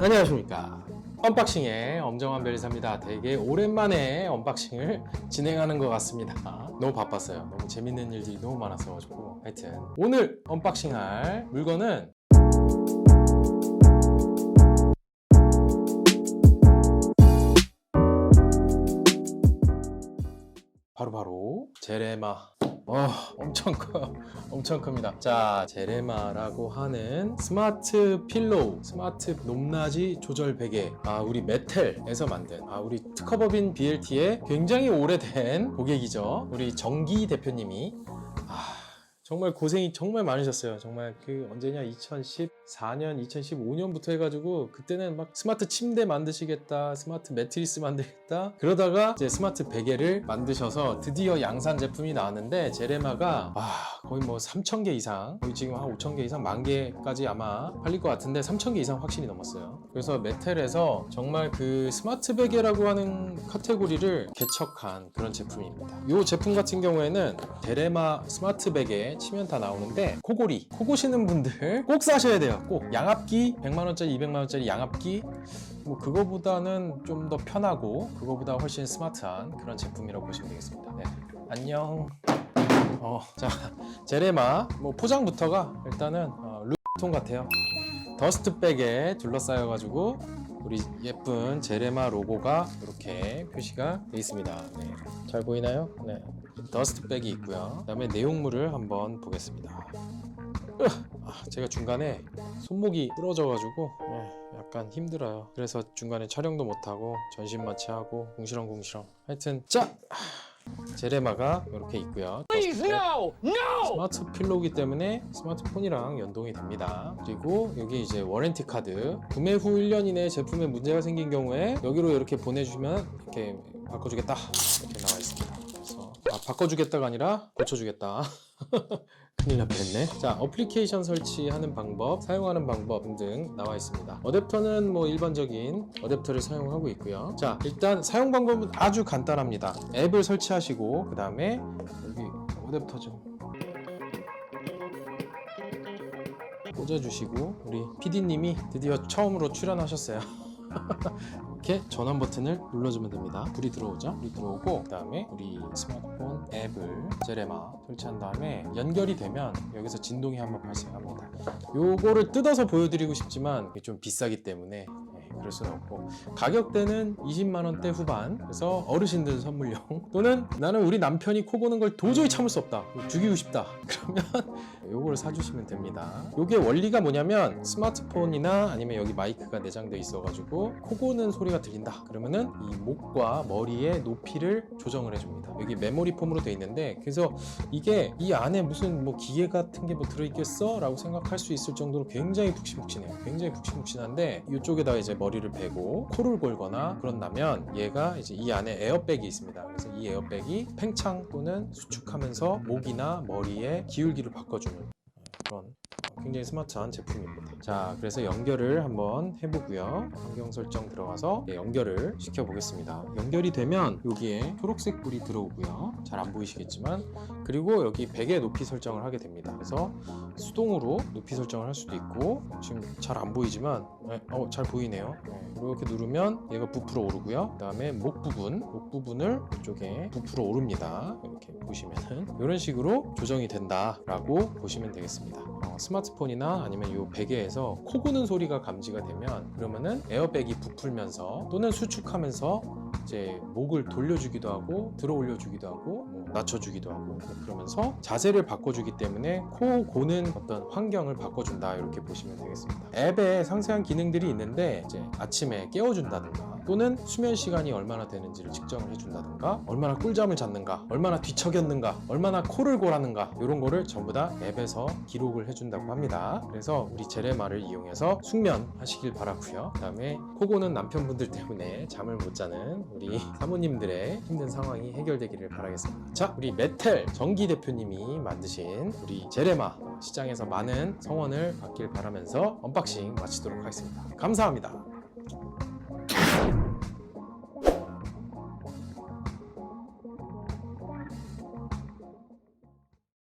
안녕하십니까. 언박싱의 엄정한 베리사입니다. 되게 오랜만에 언박싱을 진행하는 것 같습니다. 너무 바빴어요. 너무 재밌는 일들이 너무 많아서 가지고. 하여튼 오늘 언박싱할 물건은 바로바로 제레마 와 엄청 커요 엄청 큽니다. 자 제레마라고 하는 스마트 필로우 스마트 높낮이 조절 베개. 아 우리 메텔에서 만든 아 우리 특허법인 BLT의 굉장히 오래된 고객이죠. 우리 정기 대표님이 아 정말 고생이 정말 많으셨어요. 정말 그 언제냐 2014년, 2015년부터 해가지고 그때는 막 스마트 침대 만드시겠다, 스마트 매트리스 만들겠다. 그러다가 이제 스마트 베개를 만드셔서 드디어 양산 제품이 나왔는데 제레마가 와 거의 뭐 3천 개 이상, 거의 지금 한 5천 개 이상, 만 개까지 아마 팔릴 것 같은데 3천 개 이상 확실히 넘었어요. 그래서 메텔에서 정말 그 스마트 베개라고 하는 카테고리를 개척한 그런 제품입니다. 이 제품 같은 경우에는 데레마 스마트 베개 치면 다 나오는데 코골이 코 고시는 분들 꼭 사셔야 돼요. 꼭 양압기 100만 원짜리 200만 원짜리 양압기 뭐 그거보다는 좀 더 편하고 그거보다 훨씬 스마트한 그런 제품이라고 보시면 되겠습니다. 네. 안녕. 어, 자 제레마 뭐 포장부터가 일단은 어, 루통 같아요. 더스트백에 둘러싸여가지고 우리 예쁜 제레마 로고가 이렇게 표시가 되어 있습니다. 네. 잘 보이나요? 네. 더스트백이 있고요. 그다음에 내용물을 한번 보겠습니다. 으! 아, 제가 중간에 손목이 부러져가지고 네, 약간 힘들어요. 그래서 중간에 촬영도 못하고 전신만 취하고 궁시렁궁시렁. 하여튼 자 제레마가 이렇게 있고요. 스마트 필로우기 때문에 스마트폰이랑 연동이 됩니다. 그리고 여기 이제 워렌티 카드 구매 후 1년 이내에 제품에 문제가 생긴 경우에 여기로 이렇게 보내주시면 이렇게 바꿔주겠다. 바꿔주겠다가 아니라 고쳐주겠다. 큰일 날 뻔했네. 자, 어플리케이션 설치하는 방법, 사용하는 방법 등등 나와 있습니다. 어댑터는 뭐 일반적인 어댑터를 사용하고 있고요. 자, 일단 사용 방법은 아주 간단합니다. 앱을 설치하시고 그 다음에 여기 어댑터 좀 꽂아주시고 우리 PD님이 드디어 처음으로 출연하셨어요. 이렇게 전원 버튼을 눌러주면 됩니다. 불이 들어오죠? 불이 들어오고 그 다음에 우리 스마트폰 앱을 제레마 설치한 다음에 연결이 되면 여기서 진동이 한번 발생합니다. 요거를 뜯어서 보여드리고 싶지만 좀 비싸기 때문에 네, 그럴 수는 없고. 가격대는 20만 원대 후반. 그래서 어르신들 선물용. 또는 나는 우리 남편이 코 고는 걸 도저히 참을 수 없다. 죽이고 싶다. 그러면 요거를 사주시면 됩니다. 요게 원리가 뭐냐면 스마트폰이나 아니면 여기 마이크가 내장돼 있어 가지고 코 고는 소리가 들린다. 그러면은 이 목과 머리의 높이를 조정을 해줍니다. 여기 메모리 폼으로 돼 있는데 그래서 이게 이 안에 무슨 뭐 기계 같은 게 뭐 들어있겠어? 라고 생각할 수 있을 정도로 굉장히 푹신푹신해요. 굉장히 푹신푹신한데 이쪽에다가 이제 머리 를 베고 코를 골거나 그런다면 얘가 이제 이 안에 에어백이 있습니다 그래서 이 에어백이 팽창 또는 수축하면서 목이나 머리의 기울기를 바꿔주는 그런 굉장히 스마트한 제품입니다. 자, 그래서 연결을 한번 해보고요. 환경 설정 들어가서 네, 연결을 시켜 보겠습니다. 연결이 되면 여기에 초록색 불이 들어오고요. 잘 안 보이시겠지만 그리고 여기 베개 높이 설정을 하게 됩니다. 그래서 수동으로 높이 설정을 할 수도 있고 지금 잘 안 보이지만 네, 어, 잘 보이네요. 네, 이렇게 누르면 얘가 부풀어 오르고요. 그 다음에 목 부분, 목 부분을 이쪽에 부풀어 오릅니다. 이렇게 보시면은 이런 식으로 조정이 된다 라고 보시면 되겠습니다. 어, 스마트폰이나 아니면 이 베개에서 코 고는 소리가 감지가 되면 그러면은 에어백이 부풀면서 또는 수축하면서 이제 목을 돌려주기도 하고 들어 올려주기도 하고 뭐 낮춰주기도 하고 그러면서 자세를 바꿔주기 때문에 코 고는 어떤 환경을 바꿔준다 이렇게 보시면 되겠습니다. 앱에 상세한 기능들이 있는데 이제 아침에 깨워준다든가 또는 수면 시간이 얼마나 되는지를 측정을 해준다든가 얼마나 꿀잠을 잤는가 얼마나 뒤척였는가 얼마나 코를 골았는가 이런 거를 전부 다 앱에서 기록을 해준다고 합니다. 그래서 우리 제레마를 이용해서 숙면 하시길 바라고요. 그 다음에 코 고는 남편분들 때문에 잠을 못 자는 우리 사모님들의 힘든 상황이 해결되기를 바라겠습니다. 자, 우리 메텔 정기 대표님이 만드신 우리 제레마 시장에서 많은 성원을 받길 바라면서 언박싱 마치도록 하겠습니다. 감사합니다.